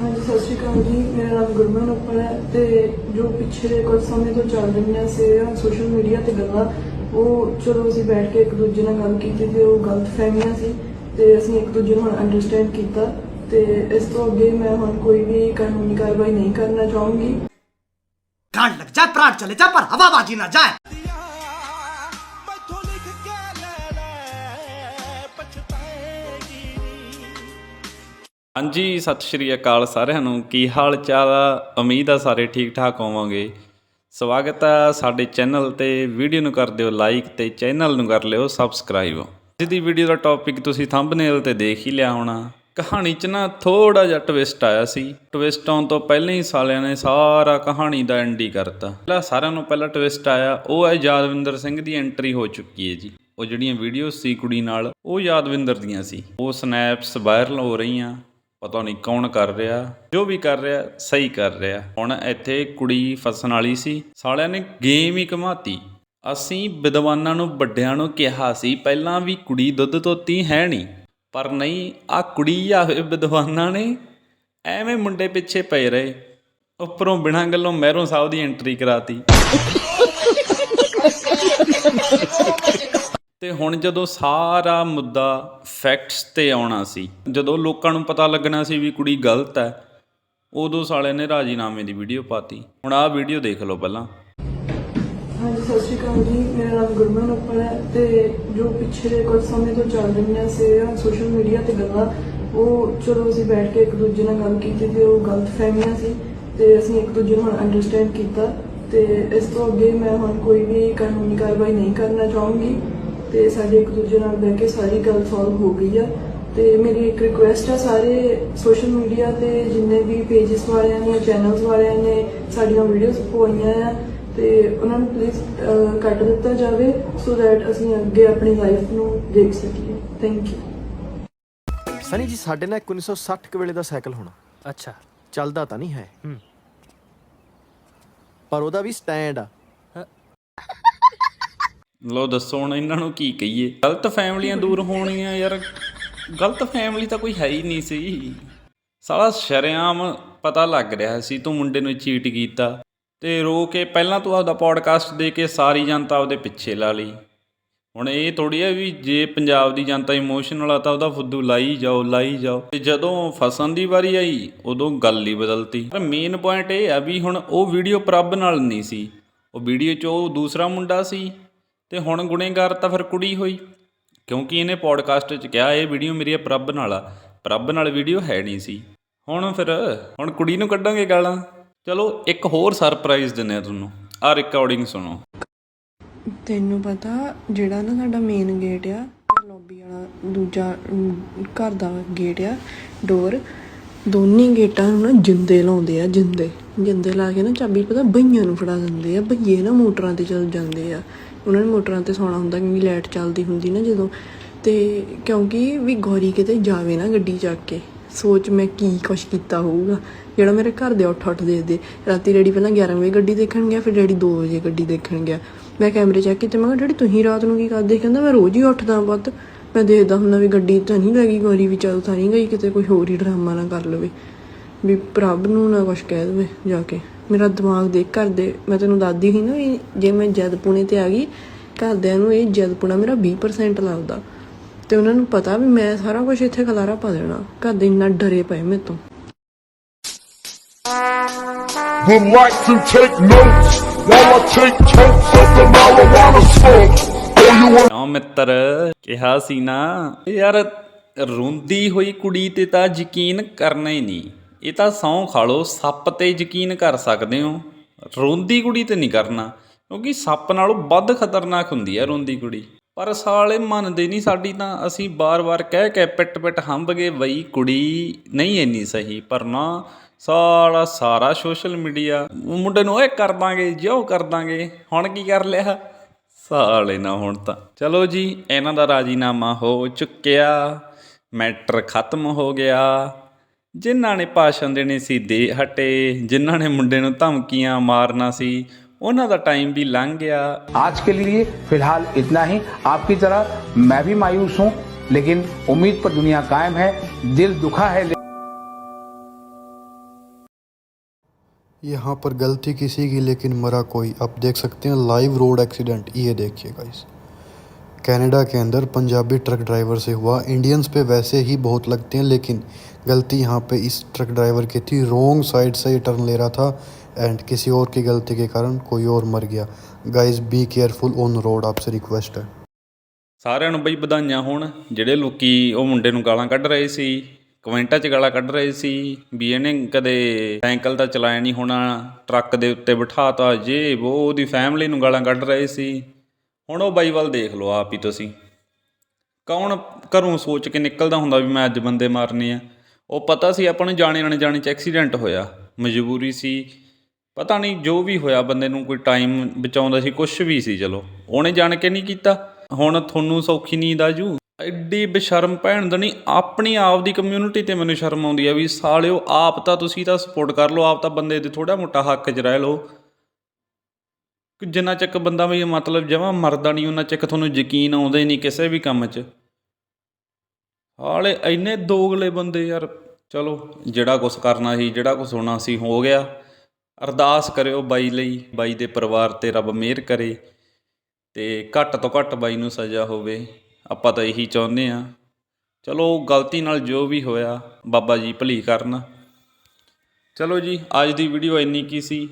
ਹਾਂਜੀ, ਸਤਿ ਸ਼੍ਰੀ ਅਕਾਲ ਜੀ। ਮੇਰਾ ਨਾਮ ਗੁਰਮਨ ਉੱਪਰ ਹੈ ਤੇ ਜੋ ਪਿਛਲੇ ਕੁਝ ਸਮੇਂ ਤੋਂ ਚੱਲ ਰਹੀਆਂ ਸੀ ਸੋਸ਼ਲ ਮੀਡੀਆ ਤੇ ਗੱਲਾਂ, ਉਹ ਚਲੋ ਅਸੀਂ ਬੈਠ ਕੇ ਇੱਕ ਦੂਜੇ ਨਾਲ ਗੱਲ ਕੀਤੀ ਤੇ ਉਹ ਗਲਤ ਫਹਿਮੀਆਂ ਸੀ ਤੇ ਅਸੀਂ ਇੱਕ ਦੂਜੇ ਨੂੰ ਅੰਡਰਸਟੈਂਡ ਕੀਤਾ ਤੇ ਇਸ ਤੋਂ ਅੱਗੇ ਮੈਂ ਹੁਣ ਕੋਈ ਵੀ ਕਾਨੂੰਨੀ ਕਾਰਵਾਈ ਨਹੀਂ ਕਰਨਾ ਚਾਹੂੰਗੀ। ਕਾਂਡ ਲੱਗ ਜਾ ਪ੍ਰਾਣ ਚਲੇ ਜਾ, ਪਰ ਹਵਾ ਬਾਜੀ ਨਾ ਜਾਏ। ਹਾਂਜੀ, ਸਤਿ ਸ਼੍ਰੀ ਅਕਾਲ ਸਾਰਿਆਂ ਨੂੰ। ਕੀ ਹਾਲ ਚਾਲ ਆ? ਉਮੀਦ ਆ ਸਾਰੇ ਠੀਕ ਠਾਕ ਹੋਵੋਗੇ। ਸਵਾਗਤ ਆ ਸਾਡੇ ਚੈਨਲ ਤੇ। ਵੀਡੀਓ ਨੂੰ ਕਰ ਦਿਓ ਲਾਈਕ ਤੇ ਚੈਨਲ ਨੂੰ ਕਰ ਲਿਓ ਸਬਸਕ੍ਰਾਈਬ। ਅੱਜ ਦੀ ਵੀਡੀਓ ਦਾ ਟੌਪਿਕ ਤੁਸੀਂ ਥੰਬਨੇਲ ਤੇ ਦੇਖ ਹੀ ਲਿਆ ਹੋਣਾ। ਕਹਾਣੀ 'ਚ ਨਾ ਥੋੜਾ ਜਿਹਾ ਟਵਿਸਟ ਆਇਆ ਸੀ। ਟਵਿਸਟ ਆਉਣ ਤੋਂ ਪਹਿਲਾਂ ਹੀ ਸਾਲਿਆਂ ਨੇ ਸਾਰਾ ਕਹਾਣੀ ਦਾ ਐਂਡ ਹੀ ਕਰਤਾ। ਪਹਿਲਾਂ ਸਾਰਿਆਂ ਨੂੰ ਪਹਿਲਾਂ ਟਵਿਸਟ ਆਇਆ। ਉਹ ਹੈ ਯਾਦਵਿੰਦਰ ਸਿੰਘ ਦੀ ਐਂਟਰੀ ਹੋ ਚੁੱਕੀ ਹੈ ਜੀ। ਉਹ ਜਿਹੜੀਆਂ ਵੀਡੀਓ ਸੀ ਕੁੜੀ ਨਾਲ, ਉਹ ਯਾਦਵਿੰਦਰ ਦੀਆਂ ਸੀ। ਉਹ ਸਨੈਪਸ ਵਾਇਰਲ ਹੋ ਰਹੀਆਂ। ਪਤਾ ਨਹੀਂ ਕੌਣ ਕਰ ਰਿਹਾ, ਜੋ ਵੀ ਕਰ ਰਿਹਾ, ਸਹੀ ਕਰ ਰਿਹਾ। ਹੁਣ ਇੱਥੇ ਕੁੜੀ ਫਸਣ ਵਾਲੀ ਸੀ, ਸਾਲਿਆਂ ਨੇ ਗੇਮ ਹੀ ਘਮਾਤੀ। ਅਸੀਂ ਵਿਦਵਾਨਾਂ ਨੂੰ, ਵੱਡਿਆਂ ਨੂੰ ਕਿਹਾ ਸੀ, ਪਹਿਲਾਂ ਵੀ ਕੁੜੀ ਦੁੱਧ ਧੋਤੀ ਹੈ ਨਹੀਂ। ਪਰ ਨਹੀਂ ਆ ਕੁੜੀ ਆ ਵਿਦਵਾਨਾਂ ਨੇ। ਐਵੇਂ ਮੁੰਡੇ ਪਿੱਛੇ ਪਏ ਰਹੇ। ਉੱਪਰੋਂ ਬਿਨਾਂ ਗੱਲੋਂ ਮਹਿਰੋਂ ਸਾਹਿਬ ਦੀ ਐਂਟਰੀ ਕਰਾਤੀ। ਤੇ ਹੁਣ ਜਦੋਂ ਸਾਰਾ ਮੁੱਦਾ ਫੈਕਟਸ ਤੇ ਆਉਣਾ ਸੀ, ਜਦੋਂ ਲੋਕਾਂ ਨੂੰ ਪਤਾ ਲੱਗਣਾ ਸੀ ਵੀ ਕੁੜੀ ਗਲਤ ਹੈ, ਉਦੋਂ ਸਾਲੇ ਨੇ ਰਾਜੀਨਾਮੇ ਦੀ ਵੀਡੀਓ ਪਾਤੀ। ਹੁਣ ਆਹ ਵੀਡੀਓ ਦੇਖ ਲਓ ਪਹਿਲਾਂ। ਹਾਂਜੀ, ਸਤਿ ਸ਼੍ਰੀ ਅਕਾਲ ਜੀ। ਮੇਰਾ ਨਾਮ ਗੁਰਮਨ ਉੱਪਲ ਹੈ ਤੇ ਜੋ ਪਿਛਲੇ ਕੁਝ ਸਮੇਂ ਤੋਂ ਚੱਲ ਰਹੀਆਂ ਸੀ ਸੋਸ਼ਲ ਮੀਡੀਆ ਤੇ ਗੱਲਾਂ, ਉਹ ਚਲੋ ਅਸੀਂ ਬੈਠ ਕੇ ਇੱਕ ਦੂਜੇ ਨਾਲ ਗੱਲ ਕੀਤੀ ਤੇ ਉਹ ਗਲਤ ਫਹਿਮੀਆਂ ਸੀ ਤੇ ਅਸੀਂ ਇੱਕ ਦੂਜੇ ਨੂੰ ਅੰਡਰਸਟੈਂਡ ਕੀਤਾ ਤੇ ਇਸ ਤੋਂ ਅੱਗੇ ਮੈਂ ਹੁਣ ਕੋਈ ਵੀ ਕਾਨੂੰਨੀ ਕਾਰਵਾਈ ਨਹੀਂ ਕਰਨਾ ਚਾਹੂੰਗੀ। ਤੇ ਸਾਡੇ ਇੱਕ ਦੂਜੇ ਨਾਲ ਬਹਿ ਕੇ ਸਾਰੀ ਗੱਲ ਸੋਲਵ ਹੋ ਗਈ ਆ। ਤੇ ਮੇਰੀ ਇੱਕ ਰਿਕੁਐਸਟ ਹੈ ਸਾਰੇ ਸੋਸ਼ਲ ਮੀਡੀਆ ਤੇ ਜਿੰਨੇ ਵੀ ਪੇजेस ਵਾਲਿਆਂ ਨੇ ਚੈਨਲਸ ਵਾਲਿਆਂ ਨੇ ਸਾਡੀਆਂ ਵੀਡੀਓਜ਼ ਪਾਈਆਂ ਆ ਤੇ ਉਹਨਾਂ ਨੂੰ ਪਲੀਜ਼ ਕੱਟ ਦਿੱਤਾ ਜਾਵੇ ਸੋ ਦੈਟ ਅਸੀਂ ਅੱਗੇ ਆਪਣੀ ਲਾਈਫ ਨੂੰ ਦੇਖ ਸਕੀਏ। ਥੈਂਕ ਯੂ ਸਨੀ ਜੀ ਸਾਡੇ ਨਾਲ 1960 ਕੁ ਵੇਲੇ ਦਾ ਸਾਈਕਲ ਹੋਣਾ। ਅੱਛਾ। ਚੱਲਦਾ ਤਾਂ ਨਹੀਂ ਹੈ। ਹੂੰ। ਪਰ ਉਹਦਾ ਵੀ ਸਟੈਂਡ ਆ। ਲੋ ਦੱਸੋ ਹੁਣ ਇਹਨਾਂ ਨੂੰ ਕੀ ਕਹੀਏ? ਗਲਤ ਫੈਮਲੀਆਂ ਦੂਰ ਹੋਣੀਆਂ ਯਾਰ। ਗਲਤ ਫੈਮਲੀ ਤਾਂ ਕੋਈ ਹੈ ਹੀ ਨਹੀਂ ਸੀ। ਸਾਲਾ ਸ਼ਰੇਆਮ ਪਤਾ ਲੱਗ ਰਿਹਾ ਸੀ ਤੂੰ ਮੁੰਡੇ ਨੂੰ ਚੀਟ ਕੀਤਾ ਤੇ ਰੋ ਕੇ ਪਹਿਲਾਂ ਤੂੰ ਆਪਦਾ ਪੋਡਕਾਸਟ ਦੇ ਕੇ ਸਾਰੀ ਜਨਤਾ ਆਪਦੇ ਪਿੱਛੇ ਲਾ ਲਈ। ਹੁਣ ਇਹ ਥੋੜੀ ਆ ਵੀ ਜੇ ਪੰਜਾਬ ਦੀ ਜਨਤਾ ਇਮੋਸ਼ਨਲ ਆ ਤਾਂ ਉਹਦਾ ਫੁੱਦੂ ਲਾਈ ਜਾਓ ਲਾਈ ਜਾਓ। ਤੇ ਜਦੋਂ ਫਸਣ ਦੀ ਵਾਰੀ ਆਈ, ਉਦੋਂ ਗੱਲ ਹੀ ਬਦਲਤੀ। ਪਰ ਮੇਨ ਪੁਆਇੰਟ ਇਹ ਆ ਵੀ ਹੁਣ ਉਹ ਵੀਡੀਓ ਪ੍ਰਭ ਨਾਲ ਨਹੀਂ ਸੀ। ਉਹ ਵੀਡੀਓ 'ਚ ਉਹ ਦੂਸਰਾ ਮੁੰਡਾ ਸੀ। ਤੇ ਹੁਣ ਗੁਨੇਗਾਰ ਤਾਂ ਫਿਰ ਕੁੜੀ ਹੋਈ। ਕਿਉਂਕਿ ਇਹਨੇ ਪੋਡਕਾਸਟ 'ਚ ਕਿਹਾ, ਇਹ ਵੀਡੀਓ ਮੇਰੀ ਪ੍ਰਭ ਨਾਲ ਆ। ਪ੍ਰਭ ਨਾਲ ਵੀਡੀਓ ਹੈ ਨਹੀਂ ਸੀ। ਹੁਣ ਫਿਰ, ਹੁਣ ਕੁੜੀ ਨੂੰ ਕੱਢਾਂਗੇ ਗਾਲਾਂ। ਚਲੋ, ਇੱਕ ਹੋਰ ਸਰਪ੍ਰਾਈਜ਼ ਦਿੰਨੇ ਆ ਤੁਹਾਨੂੰ। ਆ ਰਿਕਾਰਡਿੰਗ ਸੁਣੋ। ਤੈਨੂੰ ਪਤਾ, ਜਿਹੜਾ ਨਾ ਸਾਡਾ ਮੇਨ ਗੇਟ ਆ ਲੌਬੀ ਵਾਲਾ ਦੂਜਾ ਘਰ ਦਾ ਗੇਟ ਆ ਡੋਰ ਦੋਨੇ ਗੇਟਾਂ ਨੂੰ ਨਾ ਜਿੰਦੇ ਲਾਉਂਦੇ ਆ, ਜਿੰਦੇ। ਜਿੰਦੇ ਲਾ ਕੇ ਨਾ ਚਾਬੀ ਪਤਾ ਬਈਆਂ ਨੂੰ ਫੜਾ ਦਿੰਦੇ ਆ। ਬਈਏ ਨਾ ਮੋਟਰਾਂ ਤੇ ਚੱਲ ਜਾਂਦੇ ਆ। ਉਹਨਾਂ ਨੇ ਮੋਟਰਾਂ ਤੇ ਸੌਣਾ ਹੁੰਦਾ ਕਿਉਂਕਿ ਲਾਈਟ ਚੱਲਦੀ ਹੁੰਦੀ ਨਾ ਜਦੋਂ। ਤੇ ਕਿਉਂਕਿ ਵੀ ਗੌਰੀ ਕਿਤੇ ਜਾਵੇ ਨਾ ਗੱਡੀ ਚੱਕ ਕੇ, ਸੋਚ ਮੈਂ ਕੀ ਕੁਛ ਕੀਤਾ ਹੋਊਗਾ। ਜਿਹੜਾ ਮੇਰੇ ਘਰ ਦੇ ਉੱਠ ਉੱਠ ਦੇ ਰਾਤੀ ਡੈਡੀ ਪਹਿਲਾਂ 11 ਵਜੇ ਗੱਡੀ ਦੇਖਣ ਗਿਆ, ਫਿਰ ਡੈਡੀ 2 ਵਜੇ ਗੱਡੀ ਦੇਖਣ ਗਿਆ। ਮੈਂ ਕੈਮਰੇ ਚੈੱਕ ਕੀਤੇ ਮੈਂ ਕਿਹਾ, ਡੈਡੀ, ਤੁਸੀਂ ਰਾਤ ਨੂੰ ਕੀ ਕਰਦੇ? ਕਹਿੰਦਾ, ਮੈਂ ਰੋਜ਼ ਹੀ ਉੱਠਦਾ ਪੁੱਤ। ਮੈਂ ਦੇਖਦਾ ਹੁੰਦਾ ਵੀ ਗੱਡੀ ਤਾਂ ਨਹੀਂ ਲੱਗੀ ਗੌਰੀ ਵੀ ਚੱਲ ਤਾਂ ਨਹੀਂ ਗਈ, ਕਿਤੇ ਕੋਈ ਹੋਰ ਹੀ ਡਰਾਮਾ ਨਾ ਕਰ ਲਵੇ। ਵੀ ਪ੍ਰਭ ਨੂੰ ਨਾ ਕੁਛ ਕਹਿ ਦੇਵੇ ਜਾ ਕੇ। ਮੇਰਾ ਦਿਮਾਗ ਦੇਖ ਕਰਦੇ ਮੈਂ ਤੈਨੂੰ ਦੱਸਦੀ ਸੀ ਨਾ ਵੀ ਜੇ ਮੈਂ ਜਦ ਪੁਣੇ ਤੇ ਆ ਗਈ, ਘਰਦਿਆਂ ਨੂੰ ਇਹ ਜਦ ਪੁਣਾ ਮੇਰਾ 20% ਲੱਗਦਾ। ਤੇ ਉਹਨਾਂ ਨੂੰ ਪਤਾ ਵੀ ਮੈਂ ਸਾਰਾ ਕੁਝ ਇੱਥੇ ਖਲਾਰਾ ਪਾ ਦੇਣਾ। ਘਰ ਦੇ ਇੰਨਾ ਡਰੇ ਪਏ ਮੇਰੇ ਤੋਂ। Would like to take notes, while I take totes of the marijuana smoke. Oh, ਮਿੱਤਰ ਕਿਹਾ ਸੀ ਨਾ ਯਾਰ ਰੋਂਦੀ ਹੋਈ ਕੁੜੀ ਤੇ ਤਾਂ ਯਕੀਨ ਕਰਨਾ ਹੀ ਨਹੀਂ। ਇਹ ਤਾਂ ਸੌਂ ਖਾਲੋ ਸੱਪ ਤੇ ਯਕੀਨ ਕਰ ਸਕਦੇ ਹੋ। ਰੋਂਦੀ ਕੁੜੀ ਤੇ ਨਹੀਂ ਕਰਨਾ ਕਿਉਂਕਿ ਸੱਪ ਨਾਲੋਂ ਵੱਧ ਖਤਰਨਾਕ ਹੁੰਦੀ ਹੈ ਰੋਂਦੀ ਕੁੜੀ। ਪਰ ਸਾਲੇ ਮੰਨਦੇ ਨਹੀਂ ਸਾਡੀ ਤਾਂ ਅਸੀਂ ਬਾਰ-ਬਾਰ ਕਹਿ ਕੇ ਪਿੱਟ-ਪਿੱਟ ਹੰਬ ਗਏ ਬਈ ਕੁੜੀ ਨਹੀਂ ਇੰਨੀ ਸਹੀ। ਪਰ ਨਾ ਸਾਰਾ ਸਾਰਾ ਸੋਸ਼ਲ ਮੀਡੀਆ ਮੁੰਡੇ ਨੂੰ ਇਹ ਕਰ ਦਾਂਗੇ ਜਿਉ ਕਰ ਦਾਂਗੇ। ਹੁਣ ਕੀ ਕਰ ਲਿਆ? ਸਾਲੇ ਨਾ ਹੁਣ ਤਾਂ ਚਲੋ ਜੀ ਇਹਨਾਂ ਦਾ ਰਾਜੀਨਾਮਾ ਹੋ ਚੁੱਕਿਆ ਮੈਟਰ ਖਤਮ ਹੋ ਗਿਆ ਜਿਨ੍ਹਾਂ ਨੇ ਭਾਸ਼ਣ ਦੇਣੇ ਸੀ ਦੇ ਹਟੇ ਜਿਨ੍ਹਾਂ ਨੇ ਮੁੰਡੇ ਨੂੰ ਧਮਕੀਆਂ ਮਾਰਨਾ ਸੀ ਉਹਨਾਂ ਦਾ ਟਾਈਮ ਵੀ ਲੰਘ ਗਿਆ आज के लिए फिलहाल इतना ही आपकी तरह मैं भी मायूस हूं लेकिन उम्मीद पर दुनिया कायम है दिल दुखा है यहाँ पर गलती किसी की लेकिन मरा कोई आप देख सकते हैं लाइव रोड एक्सीडेंट ये देखिए गाइस कनाडा के अंदर पंजाबी ट्रक ड्राइवर से हुआ इंडियंस पे वैसे ही बहुत लगते हैं लेकिन गलती यहाँ पे इस ट्रक ड्राइवर की थी रॉन्ग साइड से ये टर्न ले रहा था एंड किसी और की गलती के कारण कोई और मर गया guys be careful on road आपसे रिक्वेस्ट है ਸਾਰਿਆਂ ਨੂੰ ਬਈ ਵਧਾਈਆਂ ਹੋਣ ਜਿਹੜੇ ਲੋਕੀ ਉਹ ਮੁੰਡੇ ਨੂੰ ਗਾਲਾਂ ਕੱਢ ਰਹੇ ਸੀ ਕਮੈਂਟਾਂ 'ਚ ਗਾਲਾਂ ਕੱਢ ਰਹੇ ਸੀ ਵੀ ਇਹਨੇ ਕਦੇ ਸਾਈਕਲ ਤਾਂ ਚਲਾਇਆ ਨਹੀਂ ਹੋਣਾ, ਟਰੱਕ ਦੇ ਉੱਤੇ ਬਿਠਾਤਾ ਜੇ ਉਹ ਉਹਦੀ ਫੈਮਿਲੀ ਨੂੰ ਗਾਲਾਂ ਕੱਢ ਰਹੇ ਸੀ। ਹੁਣ ਉਹ ਬਾਈ ਵੱਲ ਦੇਖ ਲਓ ਆਪ ਹੀ ਤੁਸੀਂ। ਕੌਣ ਘਰੋਂ ਸੋਚ ਕੇ ਨਿਕਲਦਾ ਹੁੰਦਾ ਵੀ ਮੈਂ ਅੱਜ ਬੰਦੇ ਮਾਰਨੇ ਆ? ਉਹ ਪਤਾ ਸੀ ਆਪਾਂ ਨੂੰ ਜਾਣੇ ਨਾ ਜਾਣੇ 'ਚ ਐਕਸੀਡੈਂਟ ਹੋਇਆ, ਮਜਬੂਰੀ ਸੀ। ਪਤਾ ਨਹੀਂ ਜੋ ਵੀ ਹੋਇਆ ਬੰਦੇ ਨੂੰ ਕੋਈ ਟਾਈਮ ਬਚਾਉਂਦਾ ਸੀ ਕੁਝ ਵੀ ਸੀ ਚਲੋ। ਉਹਨੇ ਜਾਣ ਕੇ ਨਹੀਂ ਕੀਤਾ। ਹੁਣ ਤੁਹਾਨੂੰ ਸੌਖੀ ਨੀਂਦ ਆਜੂ ਐਡੀ ਬੇਸ਼ਰਮ ਭੈਣ ਦਾ ਨਹੀਂ, ਆਪਣੀ ਆਪ ਦੀ ਕਮਿਊਨਿਟੀ ਤੇ ਮੈਨੂੰ ਸ਼ਰਮ ਆਉਂਦੀ ਆ ਵੀ ਸਾਲਿਓ, ਆਪ ਤਾਂ ਤੁਸੀਂ ਤਾਂ ਸਪੋਰਟ ਕਰ ਲਓ, ਆਪ ਤਾਂ ਬੰਦੇ ਦੇ ਥੋੜਾ ਮੋਟਾ ਹੱਕ 'ਚ ਰਹਿ ਲਓ। ਕਿ ਜਿੰਨਾ ਚੱਕ ਬੰਦਾ ਵੀ ਮਤਲਬ ਜਮਾਂ ਮਰਦਾ ਨਹੀਂ, ਉਹਨਾਂ ਚੱਕ ਤੁਹਾਨੂੰ ਯਕੀਨ ਆਉਂਦਾ ਹੀ ਨਹੀਂ ਕਿਸੇ ਵੀ ਕੰਮ 'ਚ। ਹਾਲੇ ਇੰਨੇ ਦੋਗਲੇ ਬੰਦੇ ਯਾਰ, ਚਲੋ, ਜਿਹੜਾ ਕੁਝ ਕਰਨਾ ਸੀ, ਜਿਹੜਾ ਕੁਝ ਹੋਣਾ ਸੀ, ਹੋ ਗਿਆ। ਅਰਦਾਸ ਕਰਿਓ ਬਾਈ ਲਈ, ਬਾਈ ਦੇ ਪਰਿਵਾਰ ਤੇ ਰੱਬ ਮਿਹਰ ਕਰੇ ਤੇ ਘੱਟ ਤੋਂ ਘੱਟ ਬਾਈ ਨੂੰ ਸਜ਼ਾ ਹੋਵੇ। ਆਪਾਂ ਤਾਂ ਇਹੀ ਚਾਹੁੰਦੇ ਆ ਚਲੋ ਗਲਤੀ ਨਾਲ ਜੋ ਵੀ ਹੋਇਆ, ਬਾਬਾ ਜੀ ਭਲੀ ਕਰਨ। ਚਲੋ ਜੀ, ਅੱਜ ਦੀ ਵੀਡੀਓ ਇੰਨੀ ਕੀ ਸੀ।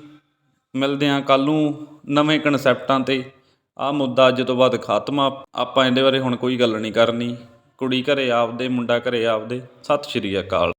ਮਿਲਦੇ ਹਾਂ ਕੱਲ ਨੂੰ ਨਵੇਂ ਕਨਸੈਪਟਾਂ ਤੇ। ਆਹ ਮੁੱਦਾ ਅੱਜ ਤੋਂ ਬਾਅਦ ਖਤਮ ਆ। ਆਪਾਂ ਇਹਦੇ ਬਾਰੇ ਹੁਣ ਕੋਈ ਗੱਲ ਨਹੀਂ ਕਰਨੀ। ਕੁੜੀ ਘਰੇ ਆਪਦੇ, ਮੁੰਡਾ ਘਰੇ ਆਪਦੇ। ਸਤਿ ਸ਼੍ਰੀ ਅਕਾਲ।